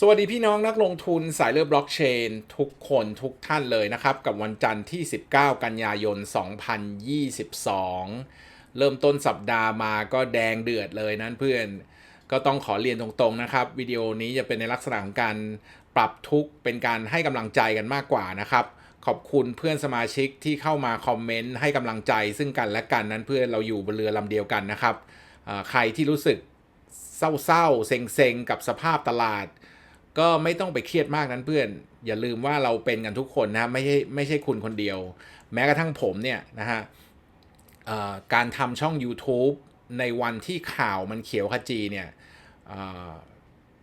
สวัสดีพี่น้องนักลงทุนสายเลือดบล็อกเชน ทุกคนทุกท่านเลยนะครับ กับวันจันทร์ที่ 19 กันยายน 2022 เริ่มต้นสัปดาห์มาก็แดงเดือดเลยนั้นเพื่อน ก็ต้องขอเรียนตรงๆนะครับ วิดีโอนี้จะเป็นในลักษณะของการปรับทุกเป็นการให้กำลังใจกันมากกว่านะครับขอบคุณเพื่อนสมาชิกที่เข้ามาคอมเมนต์ให้กำลังใจซึ่งกันและกันนั้นเพื่อนเราอยู่บนเรือลำเดียวกันนะครับใครที่รู้สึกเศร้าๆเซ็งๆ กับสภาพตลาด ก็ไม่ต้องไปเครียดมากนั้นเพื่อน อย่าลืมว่าเราเป็นกันทุกคนนะไม่ใช่ไม่ใช่คุณคนเดียว แม้กระทั่งผมเนี่ยนะฮะการทำช่อง YouTube ในวันที่ข่าวมันเขียวขจีเนี่ย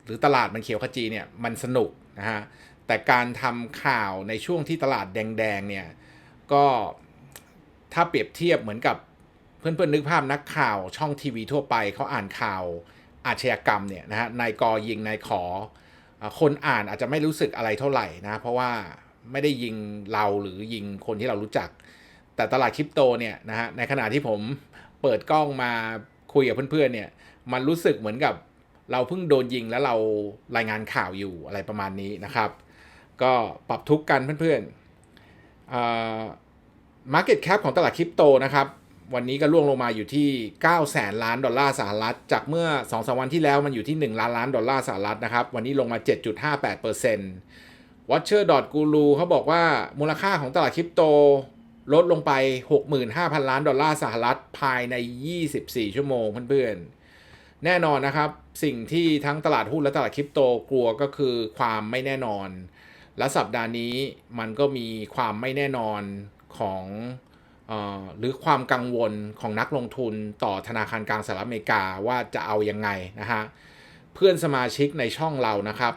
หรือตลาดมันเขียวขจีเนี่ยมันสนุกนะฮะแต่การทำข่าวในช่วงที่ตลาดแดงๆเนี่ยก็ถ้าเปรียบเทียบเหมือนกับเพื่อนๆนึกภาพนักข่าวช่องทีวีทั่วไปเขาอ่านข่าวอาชญากรรมเนี่ยนะฮะนายกอยิงนายขอ คนอ่านอาจจะไม่รู้สึกอะไรเท่าไหร่นะ เพราะว่าไม่ได้ยิงเราหรือยิงคนที่เรารู้จัก แต่ตลาดคริปโตเนี่ยนะฮะในขณะที่ผมเปิดกล้องมาคุยกับเพื่อนๆเนี่ยมันรู้สึกเหมือนกับเราเพิ่งโดนยิงแล้วเรารายงานข่าวอยู่อะไรประมาณนี้นะครับ ก็ปรับทุกข์กันเพื่อนๆอ่า Market Cap ของตลาดคริปโตนะครับ วันนี้ก็ร่วงลงมาอยู่ที่ 9 แสนล้านดอลลาร์สหรัฐ จากเมื่อ2-3วันที่แล้วมันอยู่ที่ 1 ล้านล้านดอลลาร์สหรัฐนะครับ วันนี้ลงมา 7.58% Watcher Guru เขาบอกว่ามูลค่าของตลาดคริปโตลดลงไป 65,000 ล้านดอลลาร์สหรัฐภายใน 24 ชั่วโมงเพื่อนๆ แน่นอนนะครับ สิ่งที่ทั้งตลาดหุ้นและตลาดคริปโตกลัวก็คือความไม่แน่นอน และสัปดาห์นี้มันก็มีความไม่แน่นอนของ หรือความกังวลของนักลงทุนต่อธนาคารกลางสหรัฐอเมริกาว่าจะเอายังไงนะฮะเพื่อนสมาชิกในช่องเรานะครับ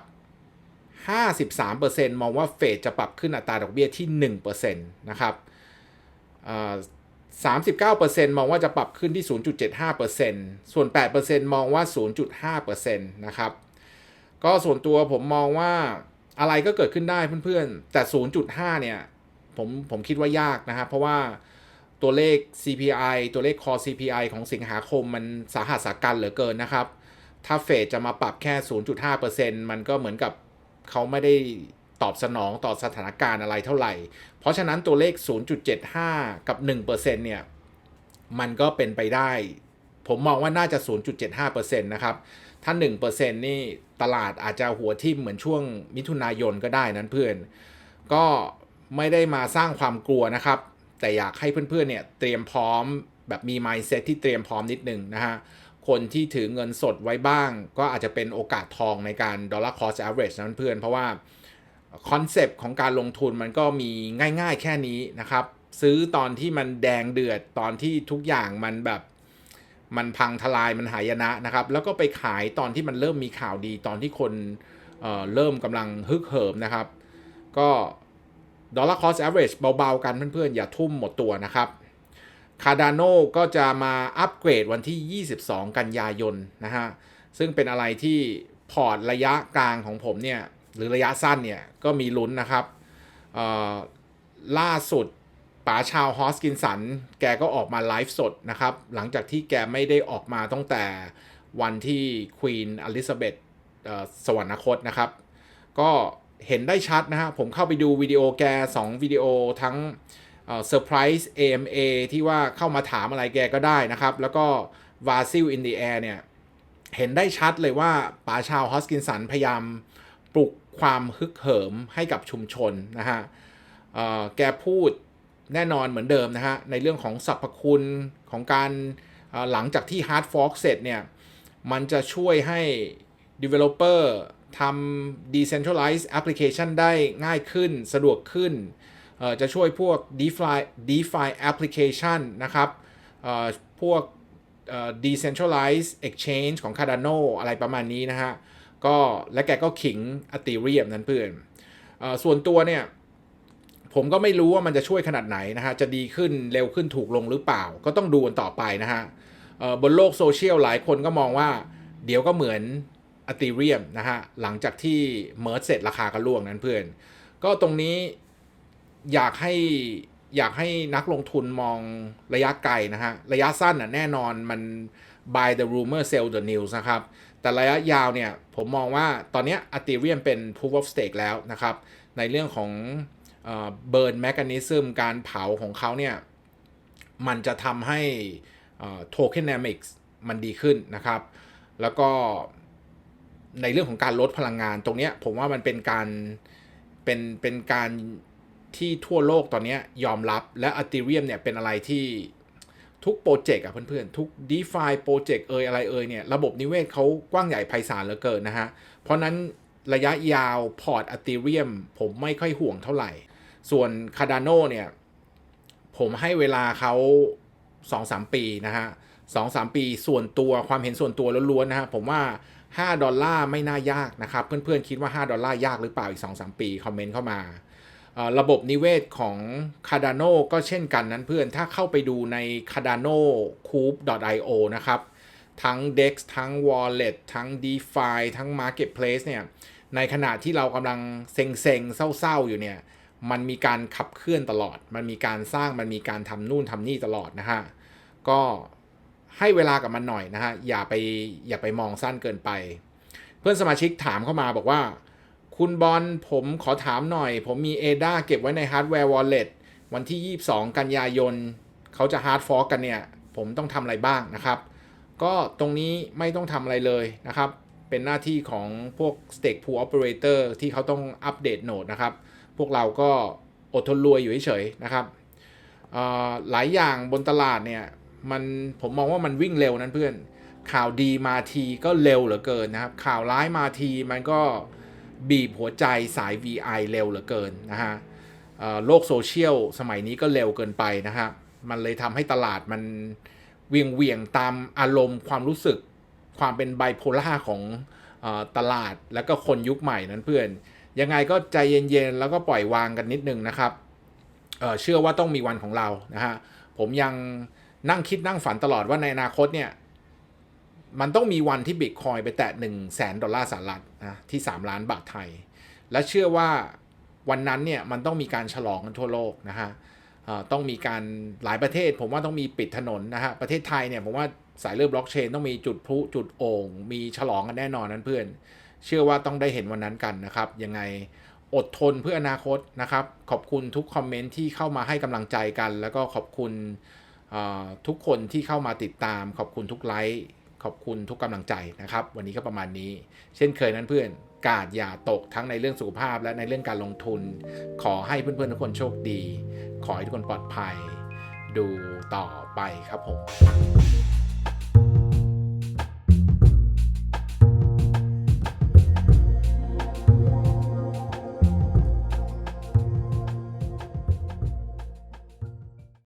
53%มองว่าเฟดจะปรับขึ้นอัตราดอกเบี้ยที่ 1%นะครับเอ่อ39%มองว่าจะปรับขึ้นที่ 0.75%ส่วน 8%มองว่า 0.5%นะครับ ก็ส่วนตัวผมมองว่าอะไรก็เกิดขึ้นได้เพื่อนๆ แต่ 0.5 เนี่ย ผมผมคิดว่ายากนะครับ เพราะว่า ตัวเลข CPI ตัวเลข core CPI ของสิงหาคมมันสาหัสสากันเหลือเกินนะครับ ถ้าเฟดจะมาปรับแค่ 0.5%มันก็เหมือนกับเขาไม่ได้ตอบสนองต่อสถานการณ์อะไรเท่าไหร่ เพราะฉะนั้นตัวเลข 0.75 กับ 1%เนี่ย มันก็เป็นไปได้ ผมมองว่าน่าจะ 0.75%นะครับ ถ้า 1%นี่ตลาดอาจจะหัวทิ่มเหมือนช่วงมิถุนายนก็ได้นั้นเพื่อน ก็ไม่ได้มาสร้างความกลัวนะครับ แต่อยากให้เพื่อนๆเนี่ยเตรียมพร้อมแบบมี mindset ที่เตรียมพร้อมนิดนึงนะฮะคนที่ถือเงินสดไว้บ้าง ก็อาจจะเป็นโอกาสทองในการ dollar cost average นั้นเพื่อน เพราะว่าคอนเซปต์ของการลงทุนมันก็มีง่ายๆแค่นี้นะครับ ซื้อตอนที่มันแดงเดือดตอนที่ทุกอย่างมันแบบมันพังทลายมันหายนะนะครับ แล้วก็ไปขายตอนที่มันเริ่มมีข่าวดีตอนที่คนเเริ่มกำลังฮึกเหิมนะครับ ก็ dollar cost average เบาๆกันเพื่อนๆ อย่าทุ่มหมดตัวนะครับคาร์ดาโนก็จะมาอัปเกรดวันที่ 22 กันยายนนะฮะ ซึ่งเป็นอะไรที่พอร์ตระยะกลางของผมเนี่ย หรือระยะสั้นเนี่ย ก็มีลุ้นนะครับล่าสุดป๋าชาวฮอสกินสัน แกก็ออกมาไลฟ์สดนะครับ หลังจากที่แกไม่ได้ออกมาตั้งแต่วันที่ควีนอลิซาเบธสวรรคตนะครับ ก็ เห็นได้ชัดนะฮะ ผมเข้าไปดูวิดีโอแก 2 วิดีโอทั้งเซอร์ไพรส์ AMA ที่ว่าเข้ามาถามอะไรแกก็ได้นะครับ แล้วก็วาซิลอินเดียเนี่ย เห็นได้ชัดเลยว่าป๋าชาวฮอสกินสันพยายามปลุกความฮึกเหิมให้กับชุมชนนะฮะแกพูดแน่นอนเหมือนเดิมนะฮะ ในเรื่องของสรรพคุณของการหลังจากที่ hard fork เสร็จเนี่ย มันจะช่วยให้ developer ทำ decentralized application ได้ง่ายขึ้นสะดวกขึ้น จะช่วยพวก DeFi DeFi application นะครับพวก decentralized exchange ของ Cardano อะไรประมาณนี้นะฮะ ก็และแกก็ขิง Ethereum นั้นเพื่อนส่วนตัวเนี่ย ผมก็ไม่รู้ว่ามันจะช่วยขนาดไหนนะฮะ จะดีขึ้นเร็วขึ้นถูกลงหรือเปล่า ก็ต้องดูกันต่อไปนะฮะบนโลกโซเชียลหลายคนก็มองว่าเดี๋ยวก็เหมือน Ethereum นะฮะหลังจากที่เมิร์ดเสร็จราคาก็ล่วงนั้นเพื่อน ก็ตรงนี้อยากให้อยากให้นักลงทุนมองระยะไกลนะฮะ ระยะสั้นน่ะแน่นอนมัน buy the rumor sell the news นะครับ แต่ระยะยาวเนี่ยผมมองว่าตอนนี้อ t ต r เ u m เป็น proof of stake แล้วนะครับ ในเรื่องของเอ่อ burn mechanism การเผาของเขาเนี่ย มันจะทำให้เอ่อ tokenomics มันดีขึ้นนะครับ แล้วก็ ในเรื่องของการลดพลังงาน ตรงนี้ผมว่ามันเป็นการเป็นเป็นการที่ทั่วโลกตอนนี้ยอมรับและ Ethereum เนี่ยเป็นอะไรที่ทุกโปรเจกต์อะเพื่อนๆ ทุก DeFi โปรเจกต์เอยอะไรเอยเนี่ยระบบนิเวศเขากว้างใหญ่ไพศาลเหลือเกินนะฮะ เพราะนั้นระยะยาวพอร์ต Ethereum ผมไม่ค่อยห่วงเท่าไหร่ ส่วน Cardano เนี่ยผมให้เวลาเขา 2-3 ปีนะฮะ2-3ปีส่วนตัวความเห็นส่วนตัวล้วนๆนะฮะผมว่า 5 ดอลลาร์ไม่น่ายากนะครับ เพื่อนๆคิดว่า 5 ดอลลาร์ยากหรือเปล่าอีก 2-3 ปี คอมเมนต์เข้ามา ระบบนิเวศของ Cardano ก็เช่นกันนั้นเพื่อนถ้าเข้าไปดูใน cardano coop io นะครับ ทั้ง DEX ทั้ง Wallet ทั้ง DeFi ทั้ง Marketplace เนี่ยในขณะที่เรากำลังเซ็งๆ เศร้าๆ อยู่เนี่ยมันมีการขับเคลื่อนตลอด มันมีการสร้างมันมีการทำนู่นทำนี่ตลอดนะฮะก็ ให้เวลากับมันหน่อยนะฮะอย่าไปอย่าไปมองสั้นเกินไป เพื่อนสมาชิกถามเข้ามาบอกว่า คุณบอลผมขอถามหน่อย ผมมี ADA เก็บไว้ใน Hardware Wallet วันที่ 22 กันยายน เขาจะ Hard Fork กันเนี่ย ผมต้องทำอะไรบ้างนะครับ ก็ตรงนี้ไม่ต้องทำอะไรเลยนะครับ เป็นหน้าที่ของพวก Stake Pool Operator ที่เขาต้องอัปเดตโนดนะครับ พวกเราก็อดทนรวยอยู่เฉยๆนะครับอ่อหลายอย่างบนตลาดเนี่ย มันผมมองว่ามันวิ่งเร็วนั้นเพื่อน ข่าวดีมาทีก็เร็วเหลือเกินนะครับ ข่าวร้ายมาทีมันก็บีบหัวใจสาย VI เร็วเหลือเกินนะฮะโลกโซเชียลสมัยนี้ก็เร็วเกินไปนะฮะมันเลยทำให้ตลาดมันเวียงเวียงๆตามอารมณ์ความรู้สึกความเป็นไบโพล่าของอตลาดแล้วก็คนยุคใหม่นั้นเพื่อน ยังไงก็ใจเย็นๆ แล้วก็ปล่อยวางกันนิดนึงนะครับเเชื่อว่าต้องมีวันของเรานะฮะผมยัง นั่งคิดนั่งฝันตลอดว่าในอนาคตเนี่ย มันต้องมีวันที่บิตคอยไปแตะ1 0 0 0 0แสนดอลลาร์สหรัฐนะที่ 3 ล้านบาทไทย และเชื่อว่าวันนั้นเนี่ยมันต้องมีการฉลองกันทั่วโลกนะฮะต้องมีการหลายประเทศ ผมว่าต้องมีปิดถนนนะฮะประเทศไทยเนี่ยผมว่าสายเลือดบล็อกเชนต้องมีจุดพลุจุดโอ่งมีฉลองกันแน่นอนนั้นเพื่อน เชื่อว่าต้องได้เห็นวันนั้นกันนะครับ ยังไงอดทนเพื่ออนาคตนะครับ ขอบคุณทุกคอมเมนต์ที่เข้ามาให้กำลังใจกัน แล้วก็ขอบคุณ ทุกคนที่เข้ามาติดตามขอบคุณทุกไลค์ขอบคุณทุกกำลังใจนะครับ วันนี้ก็ประมาณนี้ เช่นเคยนั้นเพื่อนกาดอย่าตกทั้งในเรื่องสุขภาพและในเรื่องการลงทุน ขอให้เพื่อนๆทุกคนโชคดี ขอให้ทุกคนปลอดภัย ดูต่อไปครับผม